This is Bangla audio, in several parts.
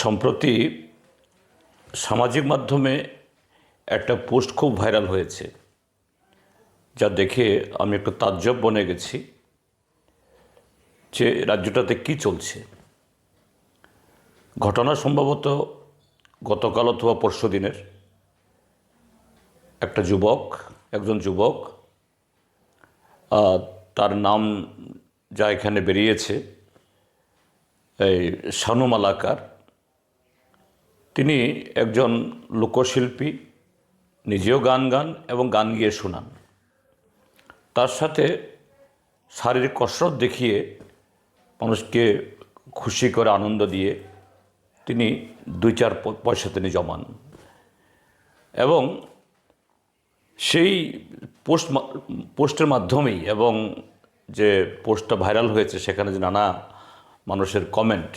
সম্প্রতি সামাজিক মাধ্যমে একটা পোস্ট খুব ভাইরাল হয়েছে, যা দেখে আমি একটু তাজ্জব বনে গেছি যে রাজ্যটাতে কি চলছে। ঘটনা সম্ভবত গতকাল অথবা পরশু দিনের। একটা যুবক, একজন যুবক তার নাম যা এখানে বেরিয়েছে, এই শানু মালাকার তিনি একজন লোকশিল্পী, নিজেও গান গান এবং গান গিয়ে শোনান। তার সাথে শারীরিক কসরত দেখিয়ে মানুষকে খুশি করে আনন্দ দিয়ে তিনি দুই চার পয়সা তিনি জমান। এবং সেই পোস্ট পোস্টের মাধ্যমেই এবং যে পোস্টটা ভাইরাল হয়েছে সেখানে যে নানা মানুষের কমেন্ট,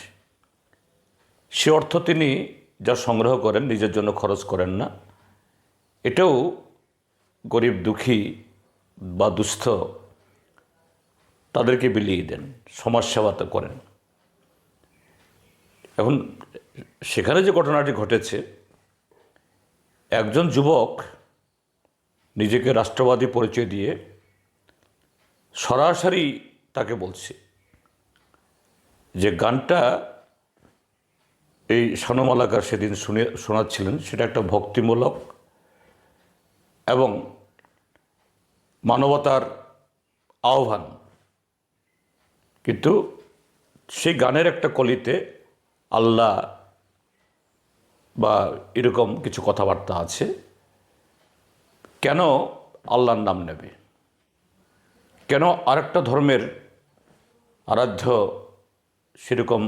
সে অর্থ তিনি যা সংগ্রহ করেন, নিজের জন্য খরচ করেন না। এটাও গরিব, দুঃখী বা দুস্থ তাদেরকে বিলিয়ে দেন, সমাজসেবা তো করেন। এখন সেখানে যে ঘটনাটি ঘটেছে, একজন যুবক নিজেকে রাষ্ট্রবাদী পরিচয় দিয়ে সরাসরি তাকে বলছে যে, গানটা এই সনমালাকার সেদিন শুনে, শোনাচ্ছিলেন, সেটা একটা ভক্তিমূলক এবং মানবতার আহ্বান। কিন্তু সেই গানের একটা কলিতে আল্লাহ বা এরকম কিছু কথাবার্তা আছে, কেন আল্লাহর নাম নেবে? কেন আরেকটা ধর্মের আরাধ্য সেরকম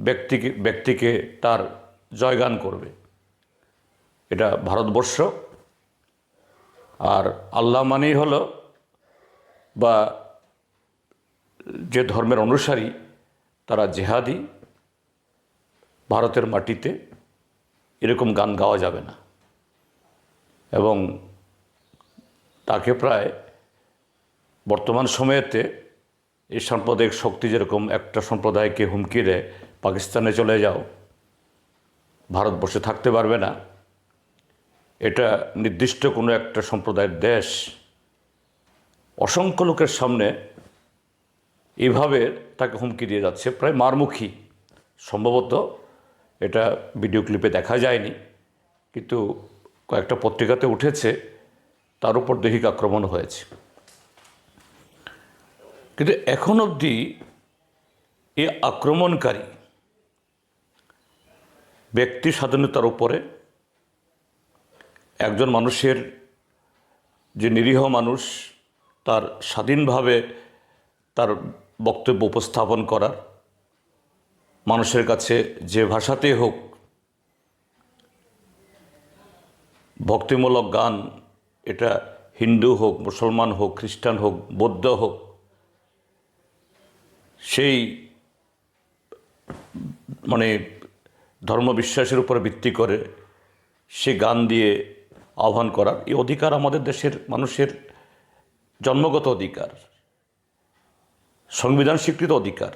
ব্যক্তিকে ব্যক্তিকে তার জয়গান করবে। এটা ভারতবর্ষ। আর আল্লাহ মানেই হলো বা যে ধর্মের অনুসারী তারা জেহাদি, ভারতের মাটিতে এরকম গান গাওয়া যাবে না। এবং তাকে প্রায় বর্তমান সময়েতে এই সাম্প্রদায়িক শক্তি যেরকম একটা সম্প্রদায়কে হুমকি দেয় পাকিস্তানে চলে যাও। ভারতবর্ষে থাকতে পারবে না। এটা নির্দিষ্ট কোনো একটা সম্প্রদায়ের দেশ। অসংখ্য লোকের সামনে এভাবে তাকে হুমকি দিয়ে যাচ্ছে, প্রায় মারমুখী। সম্ভবত এটা ভিডিও ক্লিপে দেখা যায়নি, কিন্তু কয়েকটা পত্রিকাতে উঠেছে, তার উপর দৈহিক আক্রমণ হয়েছে। কিন্তু এখন অবধি এ আক্রমণকারী ব্যক্তি স্বাধীনতার উপরে একজন মানুষের যে নিরীহ মানুষ, তার স্বাধীনভাবে তার বক্তব্য উপস্থাপন করার, মানুষের কাছে যে ভাষাতেই হোক ভক্তিমূলক গান, এটা হিন্দু হোক, মুসলমান হোক, খ্রিস্টান হোক, বৌদ্ধ হোক, সেই মানে ধর্মবিশ্বাসের উপরে ভিত্তি করে সে গান দিয়ে আহ্বান করার। এই অধিকার আমাদের দেশের মানুষের জন্মগত অধিকার, সংবিধান স্বীকৃত অধিকার।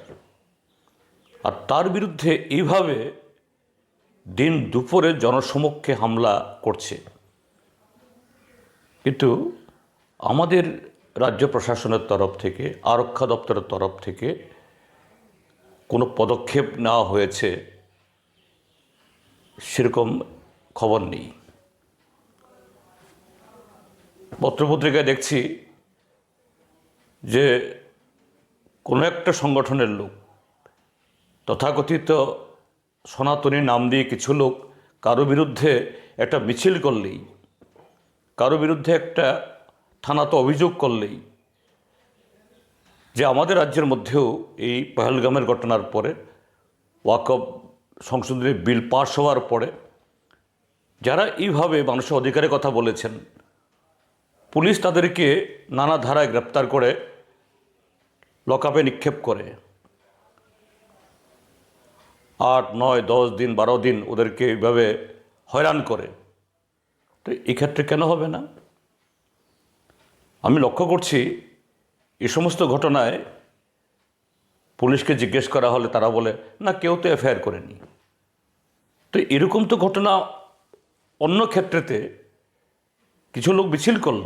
আর তার বিরুদ্ধে এইভাবে দিন দুপুরে জনসমক্ষে হামলা করছে। কিন্তু আমাদের রাজ্য প্রশাসনের তরফ থেকে, আরক্ষা দপ্তরের তরফ থেকে কোনো পদক্ষেপ নেওয়া হয়েছে সেরকম খবর নেই। পত্রপত্রিকায় দেখছি যে কোনো একটা সংগঠনের লোক, তথাকথিত সনাতনী নাম দিয়ে কিছু লোক কারও বিরুদ্ধে একটা মিছিল করলেই, কারও বিরুদ্ধে একটা থানাতে অভিযোগ করলেই, যে আমাদের রাজ্যের মধ্যেও এই পহেলগামের ঘটনার পরে ওয়াকব সংশোধনী বিল পাস হওয়ার পরে যারা এইভাবে মানুষের অধিকারের কথা বলেছেন, পুলিশ তাদেরকে নানা ধারায় গ্রেপ্তার করে লকআপে নিক্ষেপ করে। আট, নয়, দশ দিন, বারো দিন ওদেরকে এইভাবে হয়রান করে। তো এক্ষেত্রে কেন হবে না? আমি লক্ষ্য করছি এ সমস্ত ঘটনায় পুলিশকে জিজ্ঞেস করা হলে তারা বলে, না, কেউ তো এফআইআর করেনি। তো এরকম তো ঘটনা অন্য ক্ষেত্রেতে কিছু লোক মিছিল করল।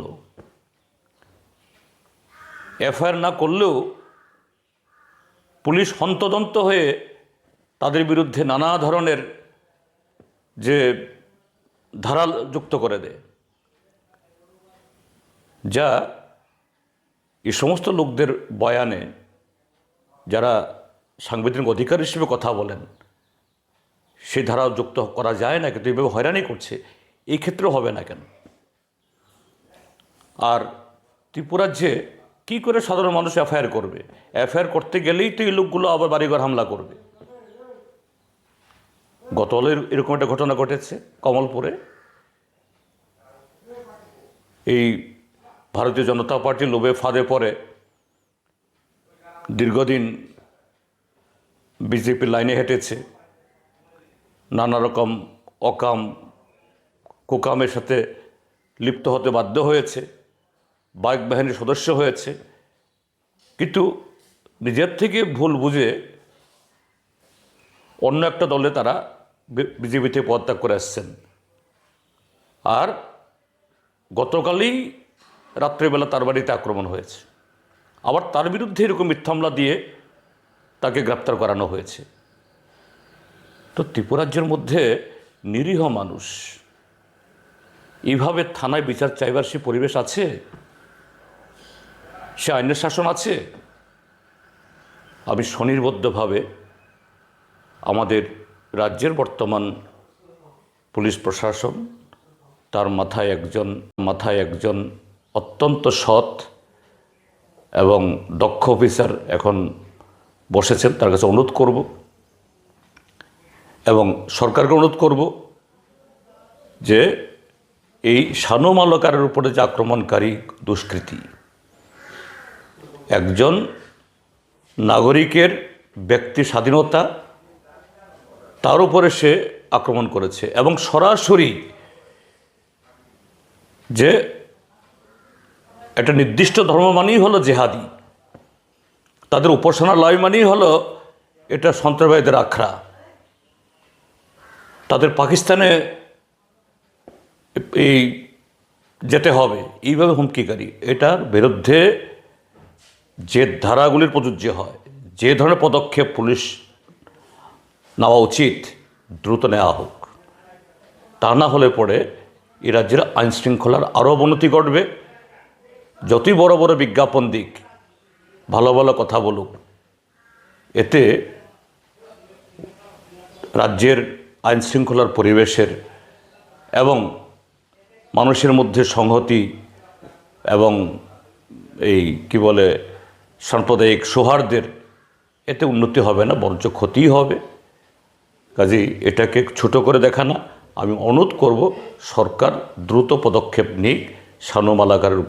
এফআইআর না করলেও পুলিশ হন্তদন্ত হয়ে তাদের বিরুদ্ধে নানা ধরনের যে ধারা যুক্ত করে দেয়, যা এই সমস্ত লোকদের বয়ানে যারা সাংবিধানিক অধিকার হিসেবে কথা বলেন সে ধারা যুক্ত করা যায় না, কিন্তু এইভাবে হয়রানি করছে, এই ক্ষেত্রেও হবে না কেন? আর ত্রিপুরাজ্যে কী করে সাধারণ মানুষ এফআইআর করবে? এফআইআর করতে গেলেই তো এই লোকগুলো আবার বাড়িঘর হামলা করবে। গতকালের এরকম একটা ঘটনা ঘটেছে কমলপুরে। এই ভারতীয় জনতা পার্টি লোভে ফাঁদে পড়ে দীর্ঘদিন বিজেপি লাইনে হেঁটেছে। নানা রকম অকাম, কুকামের সাথে লিপ্ত হতে বাধ্য হয়েছে, বাইক বাহিনীর সদস্য হয়েছে। কিন্তু নিজের থেকে ভুল বুঝে অন্য একটা দলে তারা বিজেপিতে পদত্যাগ করে আসছেন। আর গতকালই রাত্রেবেলা তার বাড়িতে আক্রমণ হয়েছে। আবার তার বিরুদ্ধে এরকম মিথ্যা মামলা দিয়ে তাকে গ্রেপ্তার করানো হয়েছে। তো ত্রিপুরাজ্যের মধ্যে নিরীহ মানুষ এইভাবে থানায় বিচার চাইবার সে পরিবেশ আছে? সে আইনের শাসন আছে? আমি স্বনির্বদ্ধভাবে আমাদের রাজ্যের বর্তমান পুলিশ প্রশাসন, তার মাথায় একজন মাথায় একজন অত্যন্ত সৎ এবং দক্ষ অফিসার এখন বসেছেন, তার কাছে অনুরোধ করব। এবং সরকারকে অনুরোধ করব যে এই শানু মালকারের উপরে যে আক্রমণকারী দুষ্কৃতী, একজন নাগরিকের ব্যক্তি স্বাধীনতা, তার উপরে সে আক্রমণ করেছে এবং সরাসরি যে একটা নির্দিষ্ট ধর্ম মানেই হলো জেহাদি। তাদের উপাসনালয় মানেই হলো এটা সন্ত্রাসবাদীদের আখড়া। তাদের পাকিস্তানে এই যেতে হবে, এইভাবে হুমকিকারী। এটার বিরুদ্ধে যে ধারাগুলির প্রযোজ্য হয়, যে ধরনের পদক্ষেপ পুলিশ নেওয়া উচিত, দ্রুত নেওয়া হোক, তা না হলে পরে এ রাজ্যের আইনশৃঙ্খলার আরও অবনতি ঘটবে। যতই বড় বড় বিজ্ঞাপন দিক, ভালো ভালো কথা বলুক, এতে রাজ্যের আইন শৃঙ্খলার পরিবেশের এবং মানুষের মধ্যে সংহতি এবং এই কি বলে সাম্প্রদায়িক সৌহার্দ্যের, এতে উন্নতি হবে না, বরঞ্চ ক্ষতিই হবে। কাজেই এটাকে ছোট করে দেখা না, আমি অনুরোধ করব সরকার দ্রুত পদক্ষেপ নিক শানু মালাকারের